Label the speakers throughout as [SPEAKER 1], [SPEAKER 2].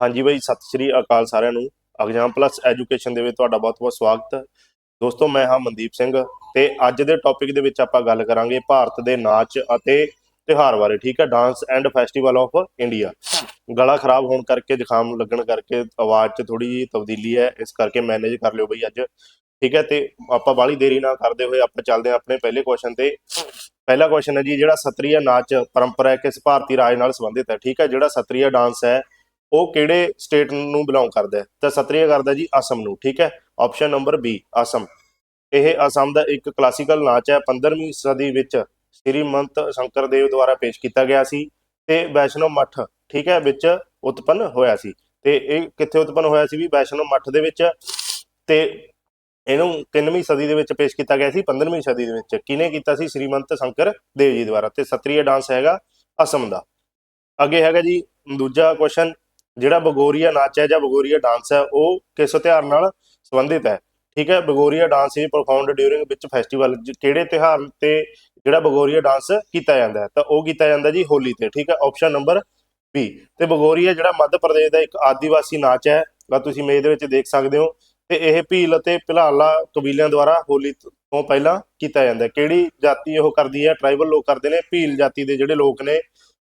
[SPEAKER 1] ਹਾਂਜੀ ਬਾਈ, ਸਤਿ ਸ਼੍ਰੀ ਅਕਾਲ ਸਾਰਿਆਂ ਨੂੰ। ਐਗਜ਼ਾਮ ਪਲੱਸ ਐਜੂਕੇਸ਼ਨ ਦੇ ਵਿੱਚ ਤੁਹਾਡਾ ਬਹੁਤ-ਬਹੁਤ ਸਵਾਗਤ। ਹੈ ਦੋਸਤੋ, ਮੈਂ ਹਾਂ ਮਨਦੀਪ ਸਿੰਘ ਤੇ ਅੱਜ ਦੇ ਟੌਪਿਕ ਦੇ ਵਿੱਚ ਆਪਾਂ ਗੱਲ ਕਰਾਂਗੇ ਭਾਰਤ ਦੇ ਨਾਚ ਅਤੇ ਤਿਉਹਾਰ ਬਾਰੇ, ਠੀਕ ਹੈ? Dance and festival of India ਗਲਾ ਖਰਾਬ ਹੋਣ ਕਰਕੇ, ਜ਼ੁਕਾਮ ਲੱਗਣ ਕਰਕੇ ਆਵਾਜ਼ 'ਚ ਥੋੜੀ ਜਿਹੀ ਤਬਦੀਲੀ ਹੈ, ਇਸ ਕਰਕੇ ਮੈਨੇਜ ਕਰ ਲਿਓ ਬਈ ਅੱਜ। ਠੀਕ ਹੈ? ਤੇ ਆਪਾਂ ਬਾਲੀ ਦੇਰੀ ਨਾ ਕਰਦੇ ਹੋਏ ਆਪਾਂ ਚੱਲਦੇ ਹਾਂ ਆਪਣੇ ਪਹਿਲੇ ਕੁਐਸਚਨ ਤੇ। ਪਹਿਲਾ ਕੁਐਸਚਨ ਹੈ ਜੀ, ਜਿਹੜਾ ਸਤਰੀਆ ਨਾਚ ਪਰੰਪਰਾ ਹੈ, ਕਿਸ ਭਾਰਤੀ ਰਾਜ ਨਾਲ ਸੰਬੰਧਿਤ ਹੈ? ਠੀਕ ਹੈ? ਜਿਹੜਾ ਸਤਰੀਆ ਡਾਂਸ ਹੈ ਉਹ ਕਿਹੜੇ ਸਟੇਟ ਨੂੰ ਬਿਲੋਂਗ ਕਰਦਾ ਹੈ? ਤਾਂ ਸਤਰੀਆ ਕਰਦਾ ਜੀ ਅਸਮ ਨੂੰ, ਠੀਕ ਹੈ? ਆਪਸ਼ਨ ਨੰਬਰ ਬੀ ਅਸਮ ਇਹ ਅਸਮ ਦਾ ਇੱਕ ਕਲਾਸੀਕਲ ਨਾਚ ਹੈ। 15ਵੀਂ ਸਦੀ ਵਿੱਚ ਸ੍ਰੀਮੰਤ ਸ਼ੰਕਰਦੇਵ ਦੁਆਰਾ ਪੇਸ਼ ਕੀਤਾ ਗਿਆ ਸੀ ਤੇ ਵੈਸ਼ਨੋ ਮੱਠ, ਠੀਕ ਹੈ, ਵਿੱਚ ਉਤਪੰਨ ਹੋਇਆ ਸੀ। ਤੇ ਇਹ ਕਿੱਥੇ ਉਤਪੰਨ ਹੋਇਆ ਸੀ ਵੀ ਵੈਸ਼ਨੋ ਮੱਠ ਦੇ ਵਿੱਚ ਤੇ ਇਹਨੂੰ 3ਵੀਂ ਸਦੀ ਦੇ ਵਿੱਚ ਪੇਸ਼ ਕੀਤਾ ਗਿਆ ਸੀ 15ਵੀਂ ਸਦੀ ਦੇ ਵਿੱਚ। ਕਿਹਨੇ ਕੀਤਾ ਸੀ? ਸ੍ਰੀਮੰਤ ਸ਼ੰਕਰ ਦੇਵ ਜੀ ਦੁਆਰਾ। ਤੇ ਸਤਰੀਆ ਡਾਂਸ ਹੈਗਾ ਅਸਮ ਦਾ। ਅੱਗੇ ਹੈਗਾ ਜੀ, ਦੂਜਾ ਕੁਐਸਚਨ ਜਿਹੜਾ ਬਗੋਰੀਆ ਨਾਚ ਹੈ ਜਾਂ ਬਗੋਰੀਆ ਡਾਂਸ ਹੈ, ਉਹ ਕਿਸ ਤਿਉਹਾਰ ਨਾਲ ਸੰਬੰਧਿਤ ਹੈ? ਠੀਕ ਹੈ, Bhagoria dance is performed during ਵਿੱਚ ਫੈਸਟੀਵਲ ਕਿਹੜੇ ਤਿਉਹਾਰ ਤੇ ਜਿਹੜਾ ਬਗੋਰੀਆ ਡਾਂਸ ਕੀਤਾ ਜਾਂਦਾ ਹੈ? ਤਾਂ ਉਹ ਕੀਤਾ ਜਾਂਦਾ ਜੀ ਹੋਲੀ ਤੇ, ਠੀਕ ਹੈ ਆਪਸ਼ਨ ਨੰਬਰ ਬੀ ਤੇ ਬਗੋਰੀਆ ਜਿਹੜਾ ਮੱਧ ਪ੍ਰਦੇਸ਼ ਦਾ ਇੱਕ ਆਦੀਵਾਸੀ ਨਾਚ ਹੈ ਆ ਤੁਸੀਂ ਮੇਜ ਦੇ ਵਿੱਚ ਦੇਖ ਸਕਦੇ ਹੋ। ਤੇ ਇਹ ਭੀਲ ਅਤੇ ਭਿਲਾਲਾ ਕਬੀਲਿਆਂ ਦੁਆਰਾ ਹੋਲੀ ਤੋਂ ਪਹਿਲਾਂ ਕੀਤਾ ਜਾਂਦਾ ਹੈ। ਕਿਹੜੀ ਜਾਤੀ ਉਹ ਕਰਦੀ ਹੈ? ਟ੍ਰਾਈਬਲ ਲੋਕ ਕਰਦੇ ਨੇ, ਭੀਲ ਜਾਤੀ ਦੇ ਜਿਹੜੇ ਲੋਕ ਨੇ,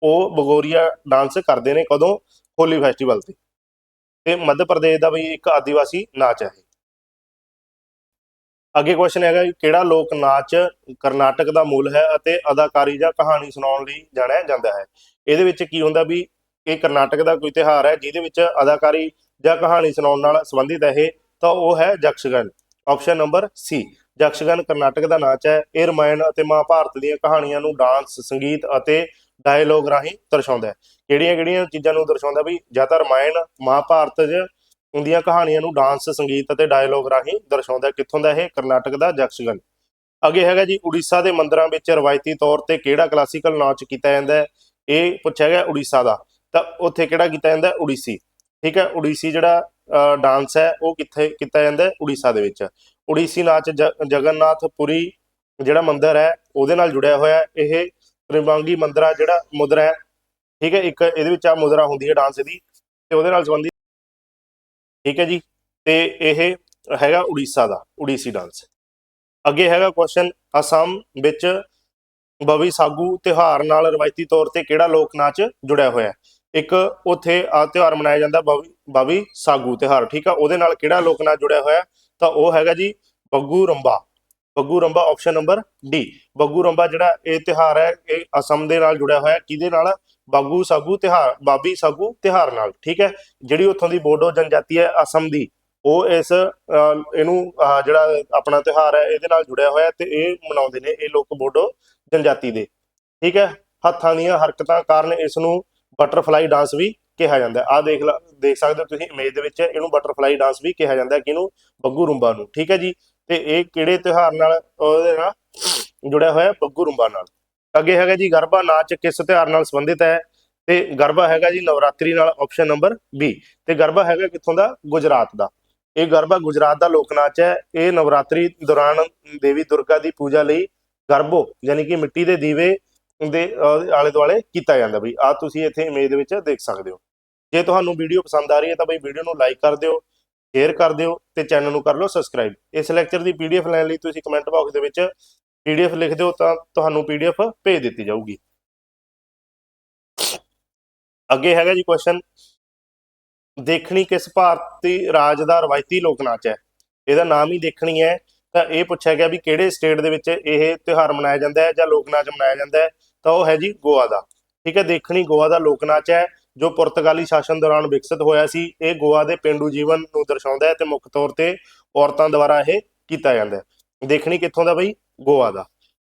[SPEAKER 1] ਉਹ ਬਗੋਰੀਆ ਡਾਂਸ ਕਰਦੇ ਨੇ। ਕਦੋਂ? ਹੋਲੀ ਫੈਸਟੀਵਲ ਤੇ। ਤੇ ਮੱਧ ਪ੍ਰਦੇਸ਼ ਦਾ ਵੀ ਇੱਕ ਆਦੀਵਾਸੀ ਨਾਚ ਹੈ ਅੱਗੇ ਕੁਐਸਚਨ ਹੈਗਾ ਕਿਹੜਾ ਲੋਕ ਨਾਚ ਕਰਨਾਟਕ ਦਾ ਮੂਲ ਹੈ ਅਤੇ ਅਦਾਕਾਰੀ ਜਾਂ ਕਹਾਣੀ ਸੁਣਾਉਣ ਲਈ ਜਾਣਿਆ ਜਾਂਦਾ ਹੈ? ਇਹਦੇ ਵਿੱਚ ਕੀ ਹੁੰਦਾ ਵੀ ਇਹ ਕਰਨਾਟਕ ਦਾ ਕੋਈ ਤਿਉਹਾਰ ਹੈ ਜਿਹਦੇ ਵਿੱਚ ਅਦਾਕਾਰੀ ਜਾਂ ਕਹਾਣੀ ਸੁਣਾਉਣ ਨਾਲ ਸੰਬੰਧਿਤ ਹੈ ਇਹ, ਤਾਂ ਉਹ ਹੈ Yakshagana option number C Yakshagana Karnataka ਦਾ ਨਾਚ ਹੈ। ਇਹ ਰਮਾਇਣ ਅਤੇ ਮਹਾਭਾਰਤ ਦੀਆਂ ਕਹਾਣੀਆਂ ਨੂੰ ਡਾਂਸ ਸੰਗੀਤ ਅਤੇ ਡਾਇਲੋਗ ਰਾਹੀਂ ਦਰਸਾਉਂਦਾ ਹੈ। ਕਿਹੜੀਆਂ ਕਿਹੜੀਆਂ ਚੀਜ਼ਾਂ ਨੂੰ ਦਰਸਾਉਂਦਾ ਵੀ ਜਾਂ ਤਾਂ ਰਮਾਇਣ ਮਹਾਭਾਰਤ 'ਚ ਦੀਆਂ ਕਹਾਣੀਆਂ ਨੂੰ ਡਾਂਸ, ਸੰਗੀਤ ਅਤੇ ਡਾਇਲੋਗ ਰਾਹੀਂ ਦਰਸਾਉਂਦਾ ਕਿੱਥੋਂ ਦਾ ਇਹ? ਕਰਨਾਟਕ ਦਾ ਜਕਸ਼ਗਨ ਅੱਗੇ ਹੈਗਾ ਜੀ, ਉੜੀਸਾ ਦੇ ਮੰਦਰਾਂ ਵਿੱਚ ਰਵਾਇਤੀ ਤੌਰ ਤੇ ਕਿਹੜਾ ਕਲਾਸੀਕਲ ਨਾਚ ਕੀਤਾ ਜਾਂਦਾ ਹੈ? ਇਹ ਪੁੱਛਿਆ ਗਿਆ ਉੜੀਸਾ ਦਾ। ਤਾਂ ਉੱਥੇ ਕਿਹੜਾ ਕੀਤਾ ਜਾਂਦਾ? ਉੜੀਸੀ। ਠੀਕ ਹੈ, ਉੜੀਸੀ ਜਿਹੜਾ ਡਾਂਸ ਹੈ, ਉਹ ਕਿੱਥੇ ਕੀਤਾ ਜਾਂਦਾ ਉੜੀਸਾ ਦੇ ਵਿੱਚ। ਉੜੀਸੀ ਨਾਚ ਜਗਨਨਾਥ ਪੁਰੀ ਜਿਹੜਾ ਮੰਦਿਰ ਹੈ, ਉਹਦੇ ਨਾਲ ਜੁੜਿਆ ਹੋਇਆ ਇਹ ਰਿਵਾਂਗੀ ਮੰਦਰਾ ਜਿਹੜਾ ਮੁਦਰਾ ਹੈ, ਠੀਕ ਹੈ, ਇੱਕ ਇਹਦੇ ਵਿੱਚ ਆ ਮੁਦਰਾ ਹੁੰਦੀ ਹੈ ਡਾਂਸ ਦੀ, ਤੇ ਉਹਦੇ ਨਾਲ ਸੰਬੰਧਿਤ ਠੀਕ ਹੈ ਜੀ, ਤੇ ਇਹ ਹੈਗਾ ਉੜੀਸਾ ਦਾ, ਉੜੀਸੀ ਡਾਂਸ। ਅੱਗੇ ਹੈਗਾ ਕੁਐਸਚਨ ਅਸਾਮ ਵਿੱਚ ਬਵੀ ਸਾਗੂ ਤਿਉਹਾਰ ਨਾਲ ਰਵਾਇਤੀ ਤੌਰ ਤੇ ਕਿਹੜਾ ਲੋਕ ਨਾਚ ਜੁੜਿਆ ਹੋਇਆ ਹੈ? ਇੱਕ ਉੱਥੇ ਆ ਤਿਉਹਾਰ ਮਨਾਇਆ ਜਾਂਦਾ ਬਵੀ ਬਵੀ ਸਾਗੂ ਤਿਉਹਾਰ, ਠੀਕ ਆ, ਉਹਦੇ ਨਾਲ ਕਿਹੜਾ ਲੋਕ ਨਾਚ ਜੁੜਿਆ ਹੋਇਆ ਤਾਂ ਉਹ ਹੈਗਾ ਜੀ Bagurumba. Bagurumba option number D Bagurumba ਜਿਹੜਾ ਇਹ ਤਿਉਹਾਰ ਹੈ, ਇਹ ਅਸਮ ਦੇ ਨਾਲ ਜੁੜਿਆ ਹੋਇਆ ਕਿਹਦੇ ਨਾਲ? ਬਾਗੂ ਸਾਗੂ ਤਿਉਹਾਰ ਬਾਬੀ ਸਾਗੂ ਤਿਉਹਾਰ ਨਾਲ, ਠੀਕ ਹੈ? ਜਿਹੜੀ ਉੱਥੋਂ ਦੀ ਬੋਡੋ ਜਨਜਾਤੀ ਹੈ ਅਸਮ ਦੀ, ਉਹ ਇਸ ਇਹਨੂੰ ਜਿਹੜਾ ਆਪਣਾ ਤਿਉਹਾਰ ਹੈ, ਇਹਦੇ ਨਾਲ ਜੁੜਿਆ ਹੋਇਆ ਤੇ ਇਹ ਮਨਾਉਂਦੇ ਨੇ ਇਹ ਲੋਕ ਬੋਡੋ ਜਨਜਾਤੀ ਦੇ, ਠੀਕ ਹੈ? ਹੱਥਾਂ ਦੀਆਂ ਹਰਕਤਾਂ ਕਾਰਨ ਇਸ ਨੂੰ ਬਟਰਫਲਾਈ ਡਾਂਸ ਵੀ ਕਿਹਾ ਜਾਂਦਾ ਹੈ। ਆ ਦੇਖ ਲਾ, ਦੇਖ ਸਕਦੇ ਹੋ ਤੁਸੀਂ ਇਮੇਜ ਦੇ ਵਿੱਚ ਇਹਨੂੰ ਬਟਰਫਲਾਈ ਡਾਂਸ ਵੀ ਕਿਹਾ ਜਾਂਦਾ ਹੈ, ਕਿਹਨੂੰ? ਬੱਗੂ ਰੁੰਬਾ ਨੂੰ, ਠੀਕ ਹੈ ਜੀ? ਤੇ ਇਹ ਕਿਹੜੇ ਤਿਉਹਾਰ ਨਾਲ ਉਹਦੇ ਨਾਲ ਜੁੜਿਆ ਹੋਇਆ ਹੈ? ਬੱਗੂ ਰੁੰਬਾ ਨਾਲ। ਅੱਗੇ ਹੈਗਾ ਜੀ ਗਰਬਾ, ਨਾਚ ਕਿਸ ਤਿਉਹਾਰ ਨਾਲ ਸੰਬੰਧਿਤ ਹੈ? ਤੇ ਗਰਬਾ ਹੈਗਾ ਜੀ ਨਵਰਾਤਰੀ ਨਾਲ ਆਪਸ਼ਨ ਨੰਬਰ ਬੀ ਤੇ ਗਰਬਾ ਹੈਗਾ ਕਿੱਥੋਂ ਦਾ? ਗੁਜਰਾਤ ਦਾ। ਇਹ ਗਰਬਾ ਗੁਜਰਾਤ ਦਾ ਲੋਕ ਨਾਚ ਹੈ। ਇਹ ਨਵਰਾਤਰੀ ਦੌਰਾਨ ਦੇਵੀ ਦੁਰਗਾ ਦੀ ਪੂਜਾ ਲਈ ਗਰਬੋ, ਯਾਨੀ ਕਿ ਮਿੱਟੀ ਦੇ ਦੀਵੇ ਦੇ ਆਲੇ ਦੁਆਲੇ ਕੀਤਾ ਜਾਂਦਾ ਬਈ। ਆ ਤੁਸੀਂ ਇੱਥੇ ਇਮੇਜ ਦੇ ਵਿੱਚ ਦੇਖ ਸਕਦੇ ਹੋ। ਜੇ ਤੁਹਾਨੂੰ ਵੀਡੀਓ ਪਸੰਦ ਆ ਰਹੀ ਹੈ ਤਾਂ ਬਈ ਵੀਡੀਓ ਨੂੰ ਲਾਈਕ ਕਰ ਦਿਓ। ਸ਼ੇਅਰ ਕਰ ਦਿਓ ਤੇ ਚੈਨਲ ਨੂੰ ਕਰ ਲਓ ਸਬਸਕ੍ਰਾਈਬ ਇਸ ਲੈਕਚਰ ਦੀ ਪੀਡੀਐਫ ਲੈਣ ਲਈ ਤੁਸੀਂ ਕਮੈਂਟ ਬਾਕਸ ਦੇ ਵਿੱਚ ਪੀਡੀਐਫ ਲਿਖ ਦਿਓ ਤਾਂ ਤੁਹਾਨੂੰ ਪੀਡੀਐਫ ਭੇਜ ਦਿੱਤੀ ਜਾਊਗੀ। ਅੱਗੇ ਹੈਗਾ ਜੀ ਕੁਐਸਚਨ ਦੇਖਣੀ ਕਿਸ ਭਾਰਤੀ ਰਾਜ ਦਾ ਰਵਾਇਤੀ ਲੋਕ ਨਾਚ ਹੈ। ਇਹਦਾ ਨਾਮ ਹੀ ਦੇਖਣੀ ਹੈ। ਤਾਂ ਇਹ ਪੁੱਛਿਆ ਗਿਆ ਵੀ ਕਿਹੜੇ ਸਟੇਟ ਦੇ ਵਿੱਚ ਇਹ ਤਿਉਹਾਰ ਮਨਾਇਆ ਜਾਂਦਾ ਹੈ ਜਾਂ ਲੋਕ ਨਾਚ ਮਨਾਇਆ ਜਾਂਦਾ ਹੈ। ਤਾਂ ਉਹ ਹੈ ਜੀ ਗੋਆ ਦਾ। ਠੀਕ ਹੈ, ਦੇਖਣੀ ਗੋਆ ਦਾ ਲੋਕ ਨਾਚ ਹੈ। ਜੋ ਪੁਰਤਗਾਲੀ ਸ਼ਾਸਨ ਦੌਰਾਨ ਵਿਕਸਿਤ ਹੋਇਆ ਸੀ, ਇਹ ਗੋਆ ਦੇ ਪਿੰਡੂ ਜੀਵਨ ਨੂੰ ਦਰਸਾਉਂਦਾ ਹੈ ਤੇ ਮੁੱਖ ਤੌਰ ਤੇ ਔਰਤਾਂ ਦੁਆਰਾ ਇਹ ਕੀਤਾ ਜਾਂਦਾ ਹੈ। ਦੇਖਣੀ ਕਿੱਥੋਂ ਦਾ ਬਈ? ਗੋਆ ਦਾ।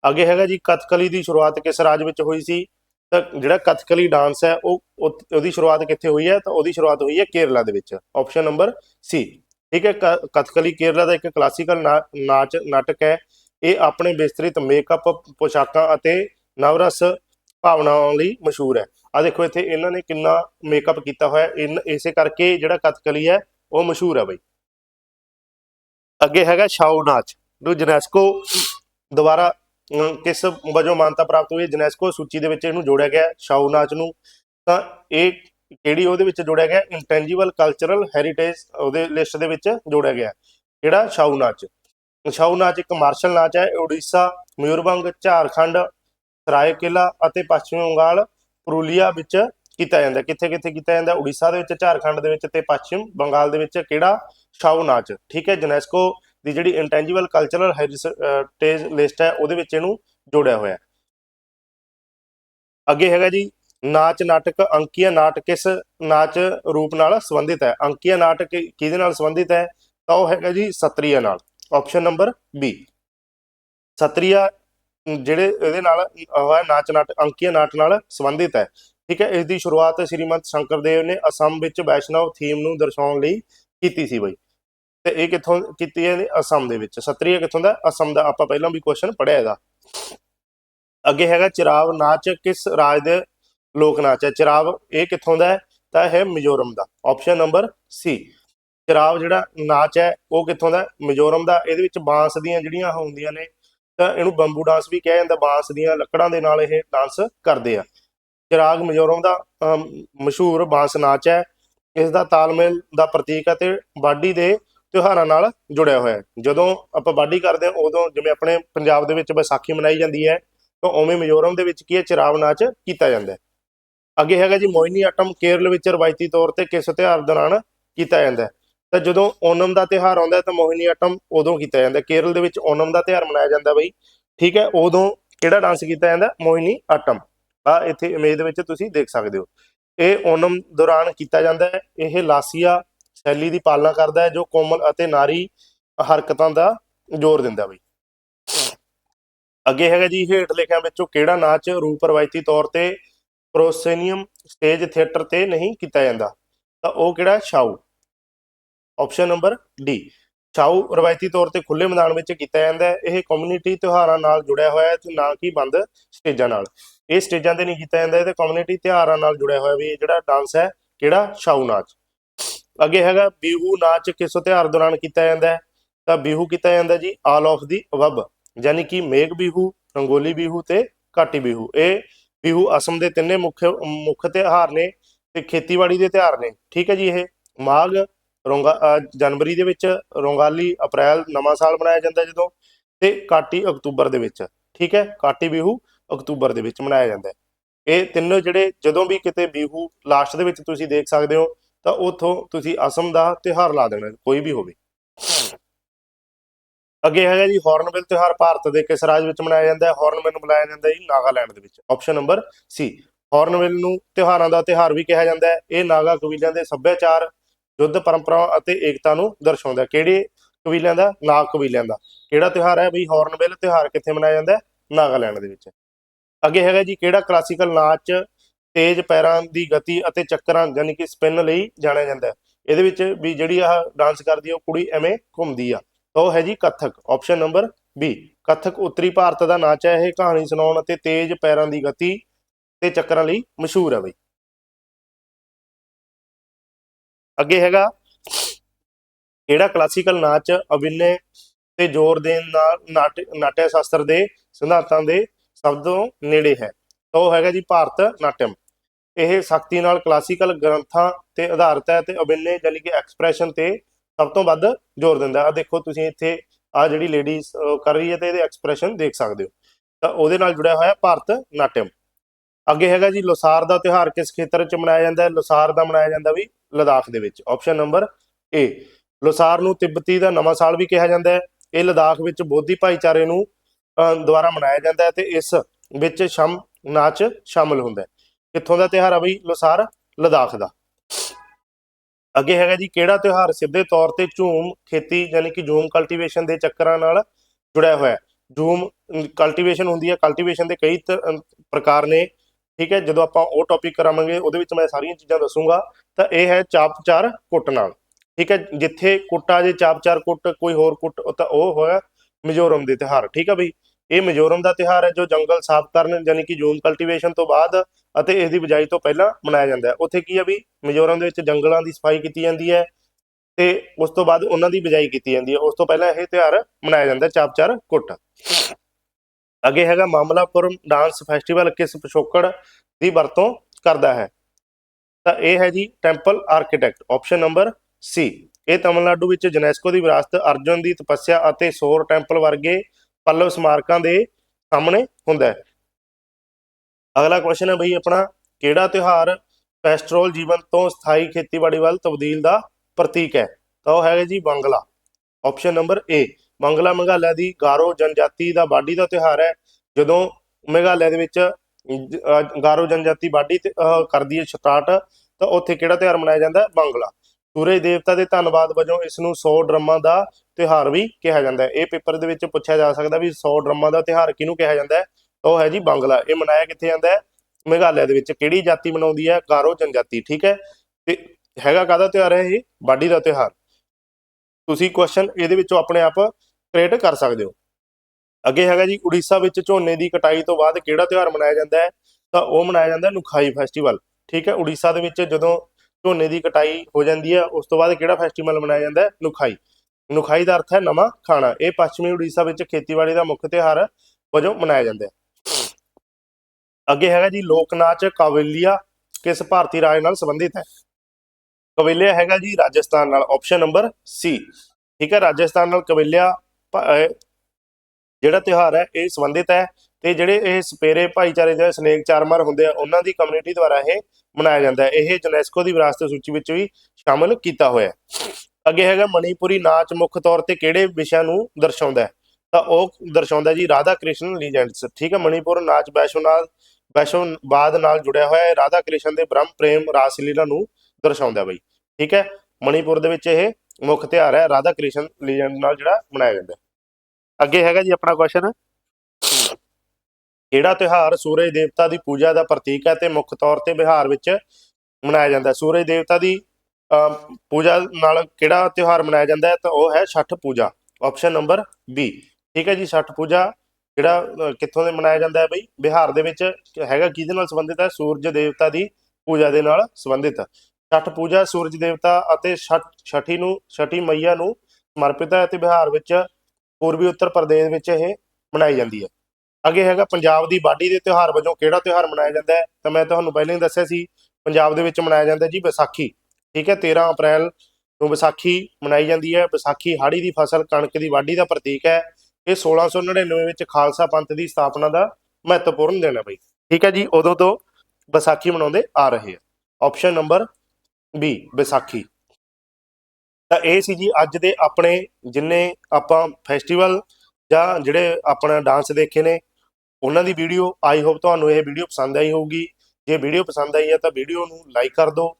[SPEAKER 1] ਅੱਗੇ ਹੈਗਾ ਜੀ ਕਥਕਲੀ ਦੀ ਸ਼ੁਰੂਆਤ ਕਿਸ ਰਾਜ ਵਿੱਚ ਹੋਈ ਸੀ? ਤਾਂ ਜਿਹੜਾ ਕਥਕਲੀ ਡਾਂਸ ਹੈ, ਉਹ ਉਹਦੀ ਸ਼ੁਰੂਆਤ ਕਿੱਥੇ ਹੋਈ ਹੈ? ਤਾਂ ਉਹਦੀ ਸ਼ੁਰੂਆਤ ਹੋਈ ਹੈ ਕੇਰਲਾ ਦੇ ਵਿੱਚ। ਆਪਸ਼ਨ ਨੰਬਰ ਸੀ ਠੀਕ ਹੈ, ਕ- ਕਥਕਲੀ ਕੇਰਲਾ ਦਾ ਇੱਕ ਕਲਾਸੀਕਲ ਨਾਚ, ਨਾਟਕ ਹੈ। ਇਹ ਆਪਣੇ ਵਿਸਤ੍ਰਿਤ ਮੇਕਅਪ ਪੋਸ਼ਾਕਾਂ ਅਤੇ ਨਵਰਸ ਭਾਵਨਾਵਾਂ ਲਈ ਮਸ਼ਹੂਰ ਹੈ। ਆ ਦੇਖੋ ਇੱਥੇ ਇਹਨਾਂ ਨੇ ਕਿੰਨਾ ਮੇਕਅਪ ਕੀਤਾ ਹੋਇਆ ਹੈ। ਇਨ ਇਸੇ ਕਰਕੇ ਜਿਹੜਾ ਕਥਕਲੀ ਹੈ ਉਹ ਮਸ਼ਹੂਰ ਹੈ ਬਈ। ਅੱਗੇ ਹੈਗਾ ਸ਼ਾਓ ਨਾਚ। ਨੂੰ ਜਨੈਸਕੋ ਦੁਆਰਾ ਕਿਸ ਵਜੋਂ ਮਾਨਤਾ ਪ੍ਰਾਪਤ ਹੋਈ ਹੈ? ਯੂਨੈਸਕੋ ਸੂਚੀ ਦੇ ਵਿੱਚ ਇਹਨੂੰ ਜੋੜਿਆ ਗਿਆ ਹੈ, ਸ਼ਾਓ ਨਾਚ ਨੂੰ ਤਾਂ ਇਹ ਕਿਹੜੀ ਉਹਦੇ ਵਿੱਚ ਜੋੜਿਆ ਗਿਆ? ਇੰਟੈਂਜੀਬਲ ਕਲਚਰਲ ਹੈਰੀਟੇਜ ਉਹਦੇ ਲਿਸਟ ਦੇ ਵਿੱਚ ਜੋੜਿਆ ਗਿਆ। ਕਿਹੜਾ? ਛਾਊ ਨਾਚ। ਛਾਊ ਨਾਚ ਇੱਕ ਮਾਰਸ਼ਲ ਨਾਚ ਹੈ। ਇਹ ਉੜੀਸਾ ਮਯੂਰਭੰਗ ਝਾਰਖੰਡ ਸਰਾਇਕੇਲਾ ਅਤੇ ਪੱਛਮੀ ਬੰਗਾਲ ਪੁਰੂਲੀਆ ਵਿੱਚ ਕੀਤਾ ਜਾਂਦਾ ਕਿੱਥੇ ਕਿੱਥੇ ਕੀਤਾ ਜਾਂਦਾ ਉੜੀਸਾ ਦੇ ਵਿੱਚ, ਝਾਰਖੰਡ ਦੇ ਵਿੱਚ ਤੇ ਪੱਛਮ ਬੰਗਾਲ ਦੇ ਵਿੱਚ ਕਿਹੜਾ? ਛਾਊ ਨਾਚ। ਠੀਕ ਹੈ, ਯੂਨੈਸਕੋ ਦੀ ਜਿਹੜੀ ਇੰਟੈਂਜੀਬਲ ਕਲਚਰਲ ਹੈਰੀਟੇਜ ਲਿਸਟ ਹੈ, ਉਹਦੇ ਵਿੱਚ ਇਹਨੂੰ ਜੋੜਿਆ ਹੋਇਆ ਹੈ। ਅੱਗੇ ਹੈਗਾ ਜੀ, ਨਾਚ, ਨਾਟਕ, ਅੰਕੀਆ ਨਾਟਕ ਕਿਸ ਨਾਚ ਰੂਪ ਨਾਲ ਸੰਬੰਧਿਤ ਹੈ? ਅੰਕੀਆ ਨਾਟਕ ਕਿਹਦੇ ਨਾਲ ਸੰਬੰਧਿਤ ਹੈ? ਤਾਂ ਉਹ ਹੈਗਾ ਜੀ ਸਤਰੀਆ ਨਾਲ। ਆਪਸ਼ਨ ਨੰਬਰ ਬੀ ਸਤਰੀਆ ਜਿਹੜੇ ਇਹਦੇ ਨਾਲ ਉਹ ਨਾਚ ਨਾਟ ਅੰਕੀਆ ਨਾਟ ਨਾਲ ਸੰਬੰਧਿਤ ਹੈ। ਠੀਕ ਹੈ, ਇਸ ਦੀ ਸ਼ੁਰੂਆਤ ਸ਼੍ਰੀਮੰਤ ਸ਼ੰਕਰਦੇਵ ਨੇ ਅਸਮ ਵਿੱਚ ਵੈਸ਼ਨਵ ਥੀਮ ਨੂੰ ਦਰਸਾਉਣ ਲਈ ਕੀਤੀ ਸੀ ਬਈ। ਤੇ ਇਹ ਕਿੱਥੋਂ ਕੀਤੀ ਹੈ ਅਸਮ ਦੇ ਵਿੱਚ। ਸਤਰੀਆ ਕਿੱਥੋਂ ਦਾ? ਅਸਮ ਦਾ। ਆਪਾਂ ਪਹਿਲਾਂ ਵੀ ਕੁਐਸਚਨ ਪੜਿਆ ਇਹਦਾ। ਅੱਗੇ ਹੈਗਾ ਚਿਰਾਵ ਨਾਚ ਕਿਸ ਰਾਜ ਦੇ ਲੋਕ ਨਾਚ ਹੈ? ਚਿਰਾਵ ਇਹ ਕਿੱਥੋਂ ਦਾ ਹੈ? ਤਾਂ ਇਹ ਹੈ ਮਿਜ਼ੋਰਮ ਦਾ। ਆਪਸ਼ਨ ਨੰਬਰ ਸੀ ਚਿਰਾਵ ਜਿਹੜਾ ਨਾਚ ਹੈ, ਉਹ ਕਿੱਥੋਂ ਦਾ ਮਿਜ਼ੋਰਮ ਦਾ। ਇਹਦੇ ਵਿੱਚ ਬਾਂਸ ਦੀਆਂ ਜਿਹੜੀਆਂ ਹੁੰਦੀਆਂ ਨੇ ਤਾਂ ਇਹਨੂੰ ਬੰਬੂ ਡਾਂਸ ਵੀ ਕਿਹਾ ਜਾਂਦਾ, ਬਾਂਸ ਦੀਆਂ ਲੱਕੜਾਂ ਦੇ ਨਾਲ ਇਹ ਡਾਂਸ ਕਰਦੇ ਆ। ਚਿਰਾਗ ਮਿਜ਼ੋਰਮ ਦਾ ਮਸ਼ਹੂਰ ਬਾਂਸ ਨਾਚ ਹੈ। ਇਸ ਦਾ ਤਾਲਮੇਲ ਦਾ ਪ੍ਰਤੀਕ ਹੈ ਅਤੇ ਬਾਡੀ ਦੇ ਤਿਉਹਾਰਾਂ ਨਾਲ ਜੁੜਿਆ ਹੋਇਆ ਹੈ। ਜਦੋਂ ਆਪਾਂ ਬਾਡੀ ਕਰਦੇ ਹਾਂ, ਉਦੋਂ ਜਿਵੇਂ ਆਪਣੇ ਪੰਜਾਬ ਦੇ ਵਿੱਚ ਵਿਸਾਖੀ ਮਨਾਈ ਜਾਂਦੀ ਹੈ, ਤਾਂ ਉਵੇਂ ਮਿਜ਼ੋਰਮ ਦੇ ਵਿੱਚ ਕੀ ਹੈ, ਚਿਰਾਗ ਨਾਚ ਕੀਤਾ ਜਾਂਦਾ ਹੈ। ਅੱਗੇ ਹੈਗਾ ਜੀ ਮੋਇਨੀ ਆਟਮ, ਕੇਰਲ ਵਿੱਚ ਰਵਾਇਤੀ ਤੌਰ ਤੇ ਕਿਸ ਤਿਉਹਾਰ ਦੌਰਾਨ ਕੀਤਾ ਜਾਂਦਾ ਹੈ। ਤਾਂ ਜਦੋਂ ਓਨਮ ਦਾ ਤਿਉਹਾਰ ਆਉਂਦਾ ਤਾਂ ਮੋਹਿਨੀ ਆਟਮ ਉਦੋਂ ਕੀਤਾ ਜਾਂਦਾ ਕੇਰਲ ਦੇ ਵਿੱਚ ਓਨਮ ਦਾ ਤਿਉਹਾਰ ਮਨਾਇਆ ਜਾਂਦਾ ਬਈ। ਠੀਕ ਹੈ, ਉਦੋਂ ਕਿਹੜਾ ਡਾਂਸ ਕੀਤਾ ਜਾਂਦਾ? ਮੋਹਿਨੀ ਆਟਮ। ਆ ਇੱਥੇ ਇਮੇਜ ਦੇ ਵਿੱਚ ਤੁਸੀਂ ਦੇਖ ਸਕਦੇ ਹੋ। ਇਹ ਓਨਮ ਦੌਰਾਨ ਕੀਤਾ ਜਾਂਦਾ ਹੈ। ਇਹ ਲਾਸੀਆ ਸ਼ੈਲੀ ਦੀ ਪਾਲਣਾ ਕਰਦਾ ਹੈ, ਜੋ ਕੋਮਲ ਅਤੇ ਨਾਰੀ ਹਰਕਤਾਂ ਦਾ ਜ਼ੋਰ ਦਿੰਦਾ ਬਈ। ਅੱਗੇ ਹੈਗਾ ਜੀ ਹੇਠ ਲਿਖਿਆਂ ਵਿੱਚੋਂ ਕਿਹੜਾ ਨਾਚ ਰੂਪ ਰਵਾਇਤੀ ਤੌਰ ਤੇ ਪ੍ਰੋਸੇਨੀਅਮ ਸਟੇਜ ਥੀਏਟਰ ਤੇ ਨਹੀਂ ਕੀਤਾ ਜਾਂਦਾ? ਤਾਂ ਉਹ ਕਿਹੜਾ? Chhau option number D Chhau ਰਵਾਇਤੀ ਤੌਰ ਤੇ ਖੁੱਲੇ ਮੈਦਾਨ ਵਿੱਚ ਕੀਤਾ ਜਾਂਦਾ ਹੈ। ਇਹ ਕਮਿਊਨਿਟੀ ਤਿਉਹਾਰਾਂ ਨਾਲ ਜੁੜਿਆ ਹੋਇਆ ਹੈ ਤੇ ਨਾ ਕਿ ਬੰਦ ਸਟੇਜਾਂ ਨਾਲ। ਇਹ ਸਟੇਜਾਂ ਤੇ ਨਹੀਂ ਕੀਤਾ ਜਾਂਦਾ, ਇਹ ਤੇ ਕਮਿਊਨਿਟੀ ਤਿਉਹਾਰਾਂ ਨਾਲ ਜੁੜਿਆ ਹੋਇਆ ਵੀ ਇਹ ਜਿਹੜਾ ਡਾਂਸ ਹੈ, ਕਿਹੜਾ? ਛਾਊ ਨਾਚ। ਅੱਗੇ ਹੈਗਾ ਬਿਹੂ ਨਾਚ ਕਿਸ ਤਿਉਹਾਰ ਦੌਰਾਨ ਕੀਤਾ ਜਾਂਦਾ ਹੈ? ਤਾਂ ਬਿਹੂ ਕੀਤਾ ਜਾਂਦਾ ਜੀ ਆਲ ਆਫ ਦੀ ਅਬਵ ਯਾਨੀ ਕਿ ਮੇਘ ਬਿਹੂ, ਰੰਗੋਲੀ ਬਿਹੂ ਤੇ ਘਾਟੀ ਬਿਹੂ। ਇਹ ਬਿਹੂ ਅਸਮ ਦੇ ਤਿੰਨੇ ਮੁੱਖ ਮੁੱਖ ਤਿਉਹਾਰ ਨੇ ਤੇ ਖੇਤੀਬਾੜੀ ਦੇ ਤਿਉਹਾਰ ਨੇ। ਠੀਕ ਹੈ ਜੀ ਇਹ। ਮਾਘ ਰੋਂਗਾ ਅਹ ਜਨਵਰੀ ਦੇ ਵਿੱਚ ਰੋਂਗਾਲੀ ਅਪ੍ਰੈਲ ਨਵਾਂ ਸਾਲ ਮਨਾਇਆ ਜਾਂਦਾ ਜਦੋਂ ਤੇ ਕਾਟੀ ਅਕਤੂਬਰ ਦੇ ਵਿੱਚ, ਠੀਕ ਹੈ, ਕਾਟੀ ਬਿਹੂ ਅਕਤੂਬਰ ਦੇ ਵਿੱਚ ਮਨਾਇਆ ਜਾਂਦਾ ਹੈ। ਇਹ ਤਿੰਨ ਜਿਹੜੇ ਜਦੋਂ ਵੀ ਕਿਤੇ ਬਿਹੂ ਲਾਸਟ ਦੇ ਵਿੱਚ ਤੁਸੀਂ ਦੇਖ ਸਕਦੇ ਹੋ, ਤਾਂ ਉਥੋਂ ਤੁਸੀਂ ਅਸਮ ਦਾ ਤਿਉਹਾਰ ਲਾ ਦੇਣਾ, ਕੋਈ ਵੀ ਹੋਵੇ। ਅੱਗੇ ਹੈਗਾ ਜੀ ਹਾਰਨਬਿਲ ਤਿਉਹਾਰ, ਭਾਰਤ ਦੇ ਕਿਸ ਰਾਜ ਵਿੱਚ ਮਨਾਇਆ ਜਾਂਦਾ ਹੈ? ਹਾਰਨਬਿਲ ਨੂੰ ਮਨਾਇਆ ਜਾਂਦਾ ਹੈ ਜੀ ਨਾਗਾਲੈਂਡ ਦੇ ਵਿੱਚ। ਆਪਸ਼ਨ ਨੰਬਰ ਸੀ ਹਾਰਨਬਿਲ ਨੂੰ ਤਿਉਹਾਰਾਂ ਦਾ ਤਿਉਹਾਰ ਵੀ ਕਿਹਾ ਜਾਂਦਾ ਹੈ। ਇਹ ਨਾਗਾ ਕਬੀਲਿਆਂ ਦੇ ਸੱਭਿਆਚਾਰ ਯੁੱਧ ਪਰੰਪਰਾਵਾਂ ਅਤੇ ਏਕਤਾ ਨੂੰ ਦਰਸਾਉਂਦਾ ਕਿਹੜੇ ਕਬੀਲਿਆਂ ਦਾ? ਨਾਗ ਕਬੀਲਿਆਂ ਦਾ। ਕਿਹੜਾ ਤਿਉਹਾਰ ਹੈ? ਵੀ ਹਾਰਨਬਿਲ ਤਿਉਹਾਰ ਕਿੱਥੇ ਮਨਾਇਆ ਜਾਂਦਾ ਹੈ? ਨਾਗਾਲੈਂਡ ਦੇ ਵਿੱਚ। ਅੱਗੇ ਹੈਗਾ ਜੀ, ਕਿਹੜਾ ਕਲਾਸੀਕਲ ਨਾਚ ਤੇਜ਼ ਪੈਰਾਂ ਦੀ ਗਤੀ ਅਤੇ ਚੱਕਰਾਂ ਯਾਨੀ ਕਿ ਸਪਿਨ ਲਈ ਜਾਣਿਆ ਜਾਂਦਾ ਹੈ? ਇਹਦੇ ਵਿੱਚ ਵੀ ਜਿਹੜੀ ਆਹ ਡਾਂਸ ਕਰਦੀ ਹੈ, ਉਹ ਕੁੜੀ ਐਵੇਂ ਘੁੰਮਦੀ ਆ। ਤਾਂ ਉਹ ਹੈ ਜੀ Kathak. Option number B Kathak ਉੱਤਰੀ ਭਾਰਤ ਦਾ ਨਾਚ ਹੈ। ਇਹ ਕਹਾਣੀ ਸੁਣਾਉਣ ਅਤੇ ਤੇਜ਼ ਪੈਰਾਂ ਦੀ ਗਤੀ ਤੇ ਚੱਕਰਾਂ ਲਈ ਮਸ਼ਹੂਰ ਹੈ ਬਈ। ਅੱਗੇ ਹੈਗਾ ਜਿਹੜਾ ਕਲਾਸੀਕਲ ਨਾਚ ਅਭਿਨੈ ਤੇ ਜ਼ੋਰ ਦੇਣ ਨਾਲ ਨਾਟ ਨਾਟਯ ਸ਼ਾਸਤਰ ਦੇ ਸਿਧਾਂਤਾਂ ਦੇ ਸਭ ਤੋਂ ਨੇੜੇ ਹੈ। ਤਾਂ ਉਹ ਹੈਗਾ ਜੀ ਭਾਰਤ ਨਾਟਯਮ ਇਹ ਸ਼ਕਤੀ ਨਾਲ ਕਲਾਸੀਕਲ ਗ੍ਰੰਥਾਂ ਤੇ ਆਧਾਰਿਤ ਹੈ ਤੇ ਅਭਿਨੈ ਯਾਨੀ ਕਿ ਐਕਸਪ੍ਰੈਸ਼ਨ ਤੇ ਸਭ ਤੋਂ ਵੱਧ ਜ਼ੋਰ ਦਿੰਦਾ ਆ ਦੇਖੋ ਤੁਸੀਂ ਇੱਥੇ ਆ ਜਿਹੜੀ ਲੇਡੀਜ਼ ਕਰ ਰਹੀ ਹੈ ਤੇ ਇਹਦੇ ਐਕਸਪ੍ਰੈਸ਼ਨ ਦੇਖ ਸਕਦੇ ਹੋ। ਤਾਂ ਉਹਦੇ ਨਾਲ ਜੁੜਿਆ ਹੋਇਆ ਭਾਰਤ ਨਾਟਯਮ ਅੱਗੇ ਹੈਗਾ ਜੀ ਲੋਸਾਰ ਦਾ ਤਿਉਹਾਰ ਕਿਸ ਖੇਤਰ 'ਚ ਮਨਾਇਆ ਜਾਂਦਾ ਹੈ? ਲੋਸਾਰ ਦਾ ਮਨਾਇਆ ਜਾਂਦਾ ਵੀ ਲਦਾਖ ਦੇ ਵਿੱਚ। ਆਪਸ਼ਨ ਨੰਬਰ ਏ ਲੋਸਾਰ ਨੂੰ ਤਿੱਬਤੀ ਦਾ ਨਵਾਂ ਸਾਲ ਵੀ ਕਿਹਾ ਜਾਂਦਾ ਹੈ। ਇਹ ਲਦਾਖ ਵਿੱਚ ਬੋਧੀ ਭਾਈਚਾਰੇ ਨੂੰ ਦੁਆਰਾ ਮਨਾਇਆ ਜਾਂਦਾ ਹੈ ਤੇ ਇਸ ਵਿੱਚ ਸ਼ਮ, ਨਾਚ ਸ਼ਾਮਲ ਹੁੰਦਾ ਹੈ। ਕਿੱਥੋਂ ਦਾ ਤਿਉਹਾਰ ਆ ਬਈ? ਲੋਸਾਰ, ਲਦਾਖ ਦਾ। ਅੱਗੇ ਹੈਗਾ ਜੀ ਕਿਹੜਾ ਤਿਉਹਾਰ ਸਿੱਧੇ ਤੌਰ ਤੇ ਝੂਮ ਖੇਤੀ ਯਾਨੀ ਕਿ ਜੂਮ ਕਲਟੀਵੇਸ਼ਨ ਦੇ ਚੱਕਰਾਂ ਨਾਲ ਜੁੜਿਆ ਹੋਇਆ ਹੈ? ਝੂਮ ਕਲਟੀਵੇਸ਼ਨ ਹੁੰਦੀ ਹੈ। ਕਲਟੀਵੇਸ਼ਨ ਦੇ ਕਈ ਪ੍ਰਕਾਰ ਨੇ ਠੀਕ ਹੈ, ਜਦੋਂ ਆਪਾਂ ਉਹ ਟੌਪਿਕ ਕਰਾਵਾਂਗੇ, ਉਹਦੇ ਵਿੱਚ ਮੈਂ ਸਾਰੀਆਂ ਚੀਜ਼ਾਂ ਦੱਸੂਗਾ, ਤਾਂ ਇਹ ਹੈ ਚਾਪਚਾਰ ਕੁੱਟ ਨਾਲ, ਠੀਕ ਹੈ, ਜਿੱਥੇ ਕੁੱਟਾ ਜੇ, ਚਾਪਚਾਰ ਕੁੱਟ, ਕੋਈ ਹੋਰ ਕੁੱਟ, ਉਹ ਤਾਂ ਉਹ ਹੋਇਆ ਮਿਜ਼ੋਰਮ ਦੇ ਤਿਉਹਾਰ, ਠੀਕ ਹੈ ਬਈ? ਇਹ ਮਿਜ਼ੋਰਮ ਦਾ ਤਿਉਹਾਰ ਹੈ ਜੋ ਜੰਗਲ ਸਾਫ਼ ਕਰਨ, ਯਾਨੀ ਕਿ ਜੂਮ ਕਲਟੀਵੇਸ਼ਨ ਤੋਂ ਬਾਅਦ ਅਤੇ ਇਸ ਦੀ ਬਿਜਾਈ ਤੋਂ ਪਹਿਲਾਂ ਮਨਾਇਆ ਜਾਂਦਾ ਹੈ। ਉੱਥੇ ਕੀ ਹੈ ਵੀ ਮਿਜ਼ੋਰਮ ਦੇ ਵਿੱਚ ਜੰਗਲਾਂ ਦੀ ਸਫ਼ਾਈ ਕੀਤੀ ਜਾਂਦੀ ਹੈ ਤੇ ਉਸ ਤੋਂ ਬਾਅਦ ਉਹਨਾਂ ਦੀ ਬਿਜਾਈ ਕੀਤੀ ਜਾਂਦੀ ਹੈ। ਉਸ ਤੋਂ ਪਹਿਲਾਂ ਇਹ ਤਿਉਹਾਰ ਮਨਾਇਆ ਜਾਂਦਾ ਹੈ, ਚਾਪਚਾਰ ਕੁੱਟ। ਅੱਗੇ ਹੈਗਾ ਮਾਮਲਾਪੁਰਮ ਡਾਂਸ ਫੈਸਟੀਵਲ ਕਿਸ ਪਿਛੋਕੜ ਦੀ ਵਰਤੋਂ ਕਰਦਾ ਹੈ? ਤਾਂ ਇਹ ਹੈ ਜੀ temple architect option number C ਇਹ ਤਮਿਲਨਾਡੂ ਵਿੱਚ ਯੂਨੈਸਕੋ ਦੀ ਵਿਰਾਸਤ ਅਰਜੁਨ ਦੀ ਤਪੱਸਿਆ ਅਤੇ ਸੋਰ ਟੈਂਪਲ ਵਰਗੇ ਪੱਲਵ ਸਮਾਰਕਾਂ ਦੇ ਸਾਹਮਣੇ ਹੁੰਦਾ ਹੈ। ਅਗਲਾ ਕੁਐਸਚਨ ਹੈ ਬਈ ਆਪਣਾ, ਕਿਹੜਾ ਤਿਉਹਾਰ ਪੈਸਟਰੋਲ ਜੀਵਨ ਤੋਂ ਸਥਾਈ ਖੇਤੀਬਾੜੀ ਵੱਲ ਤਬਦੀਲ ਦਾ ਪ੍ਰਤੀਕ ਹੈ? ਤਾਂ ਉਹ ਹੈਗਾ ਜੀ Wangala. Option number A Wangala Meghalaya ਦੀ ਗਾਰੋ ਜਨਜਾਤੀ ਦਾ ਬਾਡੀ ਦਾ ਤਿਉਹਾਰ ਹੈ। ਜਦੋਂ ਮੇਘਾਲਿਆ ਦੇ ਵਿੱਚ ਜ- ਅਹ, ਗਾਰੋ ਜਨਜਾਤੀ ਬਾਡੀ ਤੇ ਕਰਦੀ ਹੈ ਸਟਾਰਟ, ਤਾਂ ਉੱਥੇ ਕਿਹੜਾ ਤਿਉਹਾਰ ਮਨਾਇਆ ਜਾਂਦਾ? ਹੈ ਬੰਗਲਾ ਸੂਰਜ ਦੇਵਤਾ ਦੇ ਧੰਨਵਾਦ ਵਜੋਂ ਇਸ ਨੂੰ 100 ਡਰਮਾਂ ਦਾ ਤਿਉਹਾਰ ਵੀ ਕਿਹਾ ਜਾਂਦਾ ਹੈ। ਇਹ ਪੇਪਰ ਦੇ ਵਿੱਚ ਪੁੱਛਿਆ ਜਾ ਸਕਦਾ ਵੀ 100 ਡਰਮਾਂ ਦਾ ਤਿਉਹਾਰ ਕਿਹਨੂੰ ਕਿਹਾ ਜਾਂਦਾ ਹੈ? ਉਹ ਹੈ ਜੀ ਬੰਗਲਾ ਇਹ ਮਨਾਇਆ ਕਿੱਥੇ ਜਾਂਦਾ ਹੈ? ਮੇਘਾਲਿਆ ਦੇ ਵਿੱਚ। ਕਿਹੜੀ ਜਾਤੀ ਮਨਾਉਂਦੀ ਹੈ? ਗਾਰੋ ਜਨਜਾਤੀ, ਠੀਕ ਹੈ? ਤੇ ਹੈਗਾ ਕਾਹਦਾ ਤਿਉਹਾਰ ਹੈ ਇਹ? ਬਾਡੀ ਦਾ ਤਿਉਹਾਰ। ਤੁਸੀਂ ਕੁਐਸਚਨ ਇਹਦੇ ਵਿੱਚੋਂ ਆਪਣੇ ਆਪ ਕ੍ਰੀਏਟ ਕਰ ਸਕਦੇ ਹੋ। ਅੱਗੇ ਹੈਗਾ ਜੀ, ਉੜੀਸਾ ਵਿੱਚ ਝੋਨੇ ਦੀ ਕਟਾਈ ਤੋਂ ਬਾਅਦ ਕਿਹੜਾ ਤਿਉਹਾਰ ਮਨਾਇਆ ਜਾਂਦਾ ਹੈ? ਤਾਂ ਉਹ ਮਨਾਇਆ ਜਾਂਦਾ ਨੁਖਾਈ ਫੈਸਟੀਵਲ ਠੀਕ ਹੈ, ਉੜੀਸਾ ਦੇ ਵਿੱਚ ਜਦੋਂ ਝੋਨੇ ਦੀ ਕਟਾਈ ਹੋ ਜਾਂਦੀ ਹੈ, ਉਸ ਤੋਂ ਬਾਅਦ ਕਿਹੜਾ ਫੈਸਟੀਵਲ ਮਨਾਇਆ ਜਾਂਦਾ ਹੈ? ਨੁਖਾਈ। ਨੁਖਾਈ ਦਾ ਅਰਥ ਹੈ ਨਵਾਂ ਖਾਣਾ। ਇਹ ਪੱਛਮੀ ਉੜੀਸਾ ਵਿੱਚ ਖੇਤੀਬਾੜੀ ਦਾ ਮੁੱਖ ਤਿਉਹਾਰ ਵਜੋਂ ਮਨਾਇਆ ਜਾਂਦਾ ਹੈ। ਅੱਗੇ ਹੈਗਾ ਜੀ, ਲੋਕ ਨਾਚ ਕਾਵਿਲੀਆ ਕਿਸ ਭਾਰਤੀ ਰਾਜ ਨਾਲ ਸੰਬੰਧਿਤ ਹੈ? ਕਵਿਲਿਆ ਹੈਗਾ ਜੀ ਰਾਜਸਥਾਨ ਨਾਲ ਆਪਸ਼ਨ ਨੰਬਰ ਸੀ ਠੀਕ ਹੈ, ਰਾਜਸਥਾਨ ਨਾਲ ਕਵਿਲਿਆ ਜਿਹੜਾ ਤਿਉਹਾਰ ਹੈ, ਇਹ ਸੰਬੰਧਿਤ ਹੈ ਤੇ ਜਿਹੜੇ ਇਹ ਸਪੇਰੇ ਭਾਈਚਾਰੇ ਦੇ ਸਨੇਕ ਚਾਰਮਰ ਹੁੰਦੇ ਆ, ਉਹਨਾਂ ਦੀ ਕਮਿਊਨਿਟੀ ਦੁਆਰਾ ਇਹ ਮਨਾਇਆ ਜਾਂਦਾ ਹੈ। ਇਹ ਯੂਨੈਸਕੋ ਦੀ ਵਿਰਾਸਤ ਸੂਚੀ ਵਿੱਚ ਵੀ ਸ਼ਾਮਲ ਕੀਤਾ ਹੋਇਆ ਹੈ। ਅੱਗੇ ਹੈਗਾ ਮਣੀਪੁਰੀ ਨਾਚ ਮੁੱਖ ਤੌਰ ਤੇ ਕਿਹੜੇ ਵਿਸ਼ਿਆਂ ਨੂੰ ਦਰਸਾਉਂਦਾ ਹੈ? ਤਾਂ ਉਹ ਦਰਸਾਉਂਦਾ ਜੀ ਰਾਧਾ ਕ੍ਰਿਸ਼ਨ ਲੀਜੈਂਡਸ ਠੀਕ ਹੈ, ਮਣੀਪੁਰ ਨਾਚ ਵੈਸ਼ਵਨਾਥ ਵੈਸ਼ਵਵਾਦ ਨਾਲ ਜੁੜਿਆ ਹੋਇਆ ਹੈ। ਰਾਧਾ ਕ੍ਰਿਸ਼ਨ ਦੇ ਬ੍ਰਹਮ ਪ੍ਰੇਮ ਰਾਸਲੀਲਾ ਨੂੰ ਦਰਸਾਉਂਦਾ ਬਈ। ਠੀਕ ਹੈ? ਮਣੀਪੁਰ ਦੇ ਵਿੱਚ ਇਹ ਮੁੱਖ ਤਿਉਹਾਰ ਹੈ ਰਾਧਾ ਕ੍ਰਿਸ਼ਨ ਲੀਜੈਂਡ ਨਾਲ ਜਿਹੜਾ ਮਨਾਇਆ ਜਾਂਦਾ ਅੱਗੇ ਹੈਗਾ ਜੀ ਆਪਣਾ ਕੁਐਸਚਨ ਕਿਹੜਾ ਤਿਉਹਾਰ ਸੂਰਜ ਦੇਵਤਾ ਦੀ ਪੂਜਾ ਦਾ ਪ੍ਰਤੀਕ ਹੈ ਤੇ ਮੁੱਖ ਤੌਰ ਤੇ ਬਿਹਾਰ ਵਿੱਚ ਮਨਾਇਆ ਜਾਂਦਾ ਸੂਰਜ ਦੇਵਤਾ ਦੀ ਅਹ, ਪੂਜਾ ਨਾਲ ਕਿਹੜਾ ਤਿਉਹਾਰ ਮਨਾਇਆ ਜਾਂਦਾ ਹੈ? ਤਾਂ ਉਹ ਹੈ Chhath Puja option number B ਠੀਕ ਹੈ ਜੀ ਛਠ ਪੂਜਾ ਜਿਹੜਾ ਕਿੱਥੋਂ ਦੇ ਮਨਾਇਆ ਜਾਂਦਾ ਹੈ ਬਈ? ਬਿਹਾਰ ਦੇ ਵਿੱਚ ਹੈਗਾ ਕਿਹਦੇ ਨਾਲ ਸੰਬੰਧਿਤ ਹੈ? ਸੂਰਜ ਦੇਵਤਾ ਦੀ ਪੂਜਾ ਦੇ ਨਾਲ ਸੰਬੰਧਿਤ। ਛਠ ਪੂਜਾ ਸੂਰਜ ਦੇਵਤਾ ਅਤੇ ਛਠ, ਛਠੀ ਨੂੰ, ਛਠੀ ਮਈਆ ਨੂੰ ਸਮਰਪਿਤ ਹੈ ਤੇ ਬਿਹਾਰ ਵਿੱਚ ਪੂਰਬੀ ਉੱਤਰ ਪ੍ਰਦੇਸ਼ ਵਿੱਚ ਇਹ ਮਨਾਈ ਜਾਂਦੀ ਹੈ। ਅੱਗੇ ਹੈਗਾ ਪੰਜਾਬ ਦੀ ਬਾਡੀ ਦੇ ਤਿਉਹਾਰ ਵਜੋਂ ਕਿਹੜਾ ਤਿਉਹਾਰ ਮਨਾਇਆ ਜਾਂਦਾ ਹੈ? ਤਾਂ ਮੈਂ ਤੁਹਾਨੂੰ ਪਹਿਲਾਂ ਹੀ ਦੱਸਿਆ ਸੀ, ਪੰਜਾਬ ਦੇ ਵਿੱਚ ਮਨਾਇਆ ਜਾਂਦਾ ਜੀ ਵਿਸਾਖੀ। ਠੀਕ ਹੈ 13 ਅਪ੍ਰੈਲ ਨੂੰ ਵਿਸਾਖੀ ਮਨਾਈ ਜਾਂਦੀ ਹੈ। ਵਿਸਾਖੀ ਹਾੜੀ ਦੀ ਫਸਲ ਕਣਕ ਦੀ ਵਾਢੀ ਦਾ ਪ੍ਰਤੀਕ ਹੈ। ਇਹ 1699 ਵਿੱਚ ਖਾਲਸਾ ਪੰਥ ਦੀ ਸਥਾਪਨਾ ਦਾ ਮਹੱਤਵਪੂਰਨ ਦਿਨ ਹੈ ਬਈ। ਠੀਕ ਹੈ ਜੀ, ਉਦੋਂ ਤੋਂ ਵਿਸਾਖੀ ਮਨਾਉਂਦੇ ਆ ਰਹੇ ਆ ਆਪਸ਼ਨ ਨੰਬਰ ਬੀ ਵਿਸਾਖੀ। ਤਾਂ ਇਹ ਸੀ ਜੀ ਅੱਜ ਦੇ ਆਪਣੇ ਜਿੰਨੇ ਆਪਾਂ ਫੈਸਟੀਵਲ ਜਾਂ ਜਿਹੜੇ ਆਪਣਾ ਡਾਂਸ ਦੇਖੇ ਨੇ, ਉਹਨਾਂ ਦੀ ਵੀਡੀਓ ਆਈ ਹੋਪ ਤੁਹਾਨੂੰ ਇਹ ਵੀਡੀਓ ਪਸੰਦ ਆਈ ਹੋਊਗੀ। ਜੇ ਵੀਡੀਓ ਪਸੰਦ ਆਈ ਹੈ ਤਾਂ ਵੀਡੀਓ ਨੂੰ ਲਾਈਕ ਕਰ ਦਿਓ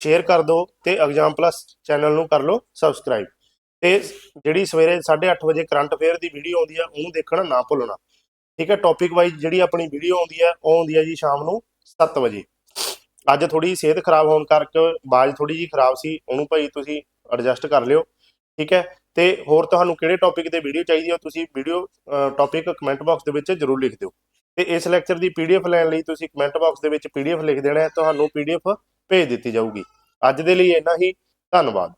[SPEAKER 1] ਸ਼ੇਅਰ ਕਰ ਦਿਓ ਤੇ ਐਗਜ਼ਾਮ ਪਲੱਸ ਚੈਨਲ ਨੂੰ ਕਰ ਲਓ ਸਬਸਕ੍ਰਾਈਬ ਤੇ ਜਿਹੜੀ ਸਵੇਰੇ 8:30 ਵਜੇ ਕਰੰਟ ਅਫੇਅਰ ਦੀ ਵੀਡੀਓ ਆਉਂਦੀ ਹੈ ਉਹਨੂੰ ਦੇਖਣਾ ਨਾ ਭੁੱਲਣਾ। ਠੀਕ ਹੈ ਟੌਪਿਕ ਵਾਈਜ਼ ਜਿਹੜੀ ਆਪਣੀ ਵੀਡੀਓ ਆਉਂਦੀ ਹੈ, ਉਹ ਆਉਂਦੀ ਹੈ ਜੀ ਸ਼ਾਮ ਨੂੰ 7 ਵਜੇ। ਅੱਜ ਥੋੜੀ ਸਿਹਤ ਖਰਾਬ ਹੋਣ ਕਰਕੇ ਆਵਾਜ਼ ਥੋੜੀ ਜੀ ਖਰਾਬ ਸੀ, ਉਹਨੂੰ ਭਾਈ ਤੁਸੀਂ ਐਡਜਸਟ ਕਰ ਲਿਓ, ਠੀਕ ਹੈ? ਤੇ ਹੋਰ ਤੁਹਾਨੂੰ ਕਿਹੜੇ ਟੌਪਿਕ ਤੇ ਵੀਡੀਓ ਚਾਹੀਦੀ ਹੈ, ਤੁਸੀਂ ਵੀਡੀਓ ਟੌਪਿਕ ਕਮੈਂਟ ਬਾਕਸ ਦੇ ਵਿੱਚ ਜਰੂਰ ਲਿਖ ਦਿਓ। ਤੇ ਇਸ ਲੈਕਚਰ ਦੀ ਪੀਡੀਐਫ ਲੈਣ ਲਈ ਤੁਸੀਂ ਕਮੈਂਟ ਬਾਕਸ ਦੇ ਵਿੱਚ ਪੀਡੀਐਫ ਲਿਖ ਦੇਣਾ ਹੈ, ਤੁਹਾਨੂੰ ਪੀਡੀਐਫ ਭੇਜ ਦਿੱਤੀ ਜਾਊਗੀ। ਅੱਜ ਦੇ ਲਈ ਇੰਨਾ ਹੀ, ਧੰਨਵਾਦ।